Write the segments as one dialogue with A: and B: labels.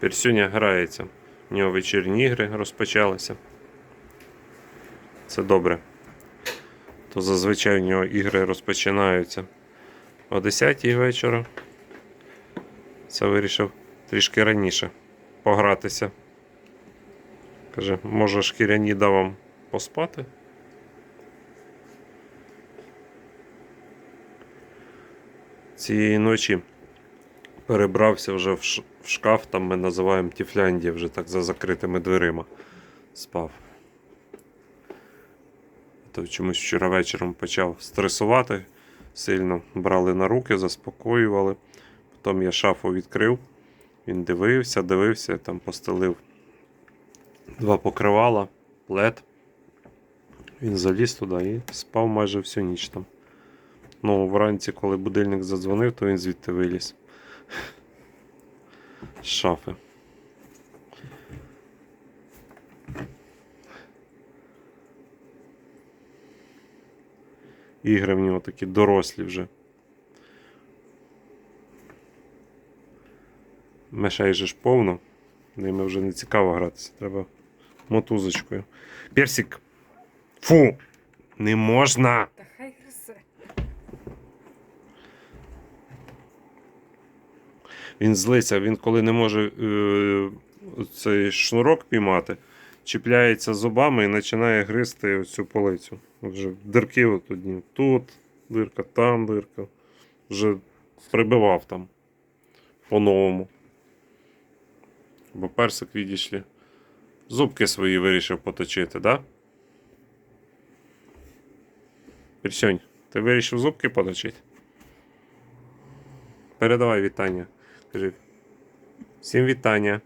A: Персюня грається. У нього вечірні ігри розпочалися. Це добре. То зазвичай у нього ігри розпочинаються о 10 вечора. Це вирішив трішки раніше погратися. Каже, може шкіряні дав вам поспати? Цієї ночі перебрався вже в шкаф, там ми називаємо Тіфляндія, вже так за закритими дверима спав. То чомусь вчора вечором почав стресувати сильно. Брали на руки, заспокоювали. Потім я шафу відкрив. Він дивився, дивився, там постелив два покривала, плед. Він заліз туди і спав майже всю ніч там. Ну, вранці, коли будильник задзвонив, то він звідти виліз. З шафи. Ігри в нього такі дорослі вже. Мешей же ж повно. Ними вже не цікаво гратися. Треба мотузочкою. Персик! Фу! Не можна! Він злиться, він коли не може е, цей шнурок піймати, чіпляється зубами і починає гризти цю полицю. Вже дирки от одні. Тут дирка, там дирка. Вже прибивав там по-новому. Бо персик, відійшли. Зубки свої вирішив поточити, да? Персьонь, ти вирішив зубки поточити? Передавай вітання. Кажи. Всім вітання.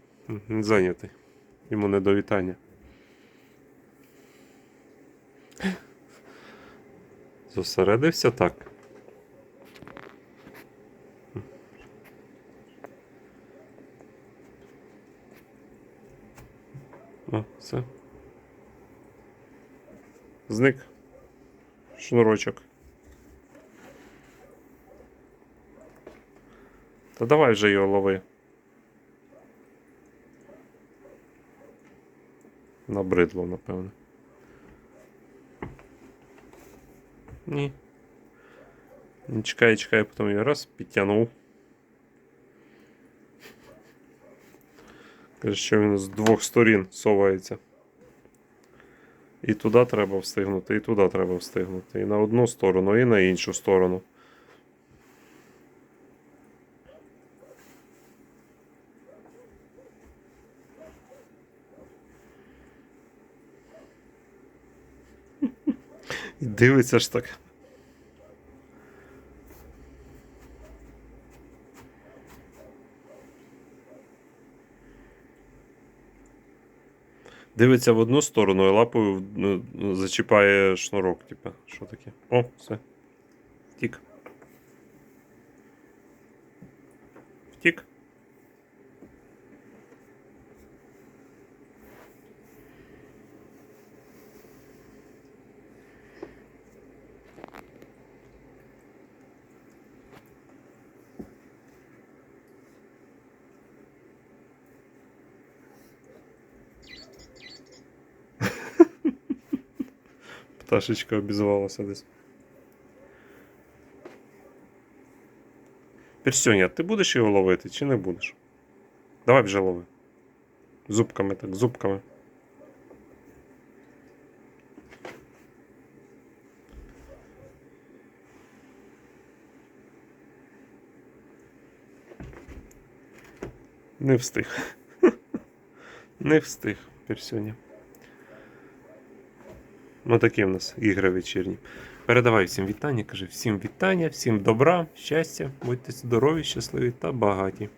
A: Зайнятий. Йому не до вітання. Зосередився так. О, все. Зник. Шнурочок. Та давай вже його лови. Набридло, напевне. Ні. Він чекає, чекає, потім його раз підтягнув. Каже, що він з двох сторін совається. І туди треба встигнути, і туди треба встигнути. І на одну сторону, і на іншу сторону. І дивиться ж так. Дивиться в одну сторону і лапою ну, зачіпає шнурок, типа. Що таке? О, все. Втік. Втік. Пташечка обізвалася десь. Персюня, ти будеш його ловити чи не будеш? Давай вже лови. Зубками так, зубками. Не встиг. Не встиг, Персюня. Ну, такі в нас ігри вечірні. Передавай всім вітання, кажи всім вітання, всім добра, щастя, будьте здорові, щасливі та багаті.